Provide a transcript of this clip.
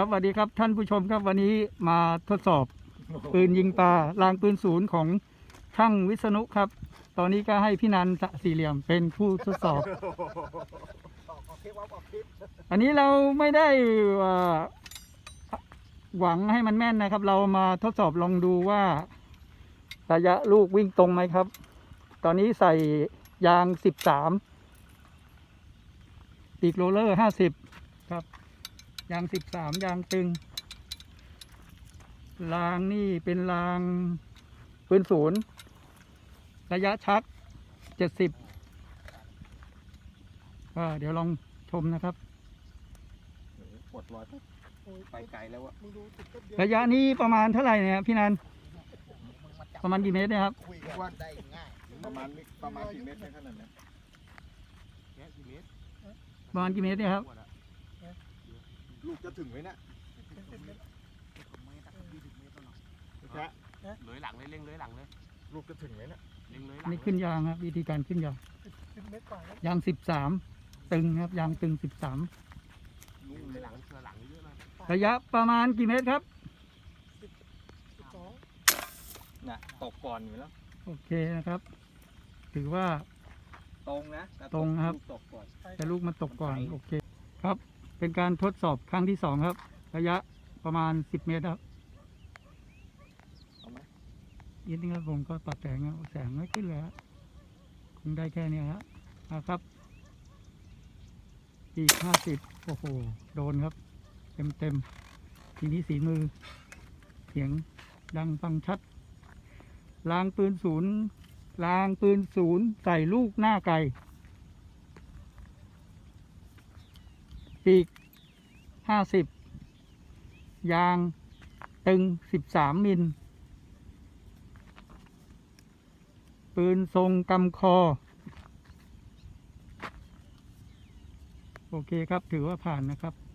ครับสวัสดีครับท่านผู้ชมครับวันนี้มาทดสอบปืนยิงปลาลางปืนศูนย์ของช่างวิษณุครับ ตอนนี้ก็ให้พี่นันสะสี่เหลี่ยมเป็นผู้ทดสอบ อันนี้เราไม่ได้เอ่อหวังให้มันแม่นนะครับ เรามาทดสอบลองดูว่า ระยะลูกวิ่งตรงไหมครับ ตอนนี้ใส่ยางสิบสามปีกโรลเลอร์ห้าสิบครับ ยางสิบสามยางตึงรางนี่เป็นรางปืนศูนย์ระยะชักเจ็ดสิบก็เดี๋ยวลองชมนะครับปวดรอยไปไกลแล้วอะระยะนี้ประมาณเท่าไหร่เนี่ยพี่นันประมาณกี่เมตรเนะครับคุยกันว่าได้ง่ายประมาณนี้ประมาณกี่เมตรในขนาดนั้นประมาณกี่เมตรเนี่ยครับ ลูกจะถึงไหมเนะจ๊ะเลยหลังเลยเล็งเลยหลังเลยลูกจะถึงไหมเนะเล็งเลยหลัอันงนี้ขึ้นยางครับวิธีการขึ้นยางยางสิบสามตึงครับยางตึงสิบสามเล็งเลยหลังเชือหลังเยอะเลยระยะประมาณกี่เมตรครับน่ะตกก่อนอยู่แล้วโอเคนะครับ ถือว่าตรงนะแต่ตรงครับลูกตกก่อนแต่ลูกมันตกก่อนมันไกลโอเคครับ เป็นการทดสอบครั้งที่สองครับ ระยะประมาณสิบเมตรครับยินดีครับผมก็ปรับแสงแสงไม่ขึ้นเลยฮะคงได้แค่นี้ฮะนะครับอีกห้าสิบโอ้โห โดนครับ เต็มเต็มๆทีนี้สีมือ เสียงดังฟังชัดลางปืนศูนย์ลางปืนศูนย์ใส่ลูกหน้าไก่ ปีกห้าสิบยางตึงสิบสามมิล ปืนทรงกำคอ โอเคครับถือว่าผ่านนะครับ